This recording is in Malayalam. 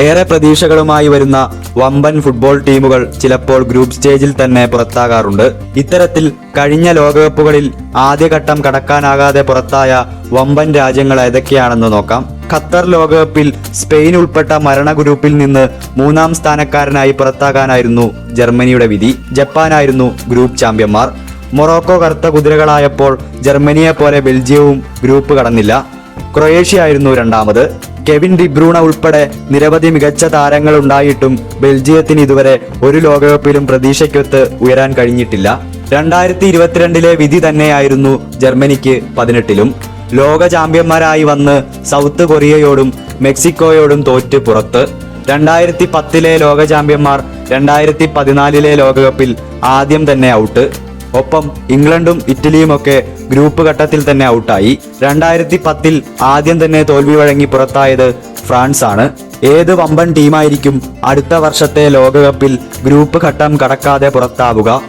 ഏറെ പ്രതീക്ഷകളുമായി വരുന്ന വമ്പൻ ഫുട്ബോൾ ടീമുകൾ ചിലപ്പോൾ ഗ്രൂപ്പ് സ്റ്റേജിൽ തന്നെ പുറത്താകാറുണ്ട്. ഇത്തരത്തിൽ കഴിഞ്ഞ ലോകകപ്പുകളിൽ ആദ്യഘട്ടം കടക്കാനാകാതെ പുറത്തായ വമ്പൻ രാജ്യങ്ങൾ ഏതൊക്കെയാണെന്ന് നോക്കാം. ഖത്തർ ലോകകപ്പിൽ സ്പെയിൻ ഉൾപ്പെട്ട മരണ ഗ്രൂപ്പിൽ നിന്ന് മൂന്നാം സ്ഥാനക്കാരനായി പുറത്താകാനായിരുന്നു ജർമ്മനിയുടെ വിധി. ജപ്പാനായിരുന്നു ഗ്രൂപ്പ് ചാമ്പ്യന്മാർ. മൊറോക്കോ കറുത്ത കുതിരകളായപ്പോൾ ജർമ്മനിയെ പോലെ ബെൽജിയവും ഗ്രൂപ്പ് കടന്നില്ല. ക്രൊയേഷ്യ ആയിരുന്നു രണ്ടാമത്. കെവിൻ ഡിബ്രൂണ ഉൾപ്പെടെ നിരവധി മികച്ച താരങ്ങൾ ഉണ്ടായിട്ടും ബെൽജിയത്തിന് ഇതുവരെ ഒരു ലോകകപ്പിലും പ്രതീക്ഷയ്ക്കൊത്ത് ഉയരാൻ കഴിഞ്ഞിട്ടില്ല. രണ്ടായിരത്തി ഇരുപത്തിരണ്ടിലെ വിധി തന്നെയായിരുന്നു ജർമ്മനിക്ക് പതിനെട്ടിലും. ലോക ചാമ്പ്യന്മാരായി വന്ന് സൗത്ത് കൊറിയയോടും മെക്സിക്കോയോടും തോറ്റ് പുറത്ത്. രണ്ടായിരത്തി പത്തിലെ ലോക ചാമ്പ്യന്മാർ രണ്ടായിരത്തി പതിനാലിലെ ലോകകപ്പിൽ ആദ്യം തന്നെ ഔട്ട്. ഒപ്പം ഇംഗ്ലണ്ടും ഇറ്റലിയും ഒക്കെ ഗ്രൂപ്പ് ഘട്ടത്തിൽ തന്നെ ഔട്ടായി. രണ്ടായിരത്തി പത്തിൽ ആദ്യം തന്നെ തോൽവി വഴങ്ങി പുറത്തായത് ഫ്രാൻസ് ആണ് ഏത് വമ്പൻ ടീമായിരിക്കും അടുത്ത വർഷത്തെ ലോകകപ്പിൽ ഗ്രൂപ്പ് ഘട്ടം കടക്കാതെ പുറത്താവുക?